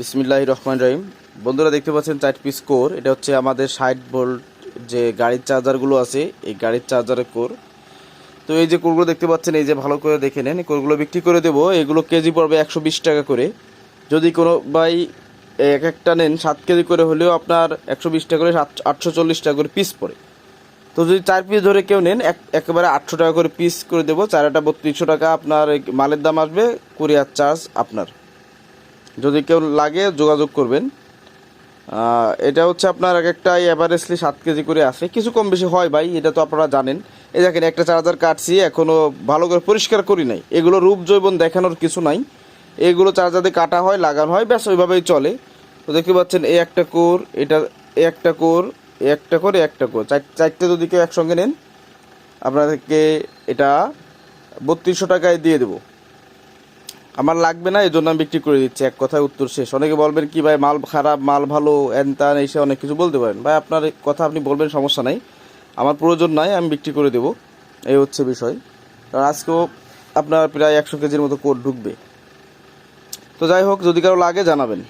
বিসমিল্লাহ রহমান রহিম। বন্ধুরা দেখতে পাচ্ছেন চার পিস কোর এটা হচ্ছে আমাদের ষাট ভোল্ট যে গাড়ির চার্জারগুলো আছে, এই গাড়ির চার্জারের কোর তো এই যে কোরগুলো দেখতে পাচ্ছেন, এই যে ভালো করে দেখে নেন কোরগুলো বিক্রি করে দেবো। এগুলো কেজি পড়বে একশো বিশ টাকা করে। যদি কোনো ভাই এক একটা নেন, সাত কেজি করে হলেও আপনার একশো বিশ টাকা করে সাত- আটশো টাকা করে পিস পড়ে। তো যদি চার পিস ধরে কেউ নেন, এক একেবারে আটশো টাকা করে পিস করে দেবো। চারটা বত্রিশশো টাকা আপনার মালের দাম আসবে কুরিয়ার চার্জ আপনার। যদি কেউ লাগে, যোগাযোগ করবেন। এটা হচ্ছে আপনার এক একটা অ্যাভারেজলি সাত কেজি করে আসে কিছু কম বেশি হয় ভাই, এটা তো আপনারা জানেন। এই দেখেন, একটা চার্জার কাটছি এখনও ভালো করে পরিষ্কার করি নাই। এগুলো রূপ জৈবন দেখানোর কিছু নাই। এগুলো চার্জারে কাটা হয়, লাগানো হয়, ব্যাস, ওইভাবেই চলে। তো দেখতে পাচ্ছেন, এই একটা কোর, এটা, এই একটা কোর, এই একটা কোর, এই একটা কোর। চার, চারটে যদি কেউ একসঙ্গে নেন, আপনাদেরকে এটা বত্রিশশো টাকায় দিয়ে দেবো। আমার লাগবে না এই জন্য আমি বিক্রি করে দিচ্ছি। এক কথায় উত্তর শেষ। অনেকে বলবেন কি ভাই, মাল খারাপ, মাল ভালো, এনতান এসে অনেক কিছু বলতে পারেন। ভাই, আপনার কথা আপনি বলবেন, সমস্যা নাই। আমার প্রয়োজন নাই, আমি বিক্রি করে দেব। এই হচ্ছে বিষয়। কারণ আজকেও আপনার প্রায় একশো কেজির মতো কোড ঢুকবে। তো যাই হোক, যদি কারও লাগে জানাবেন।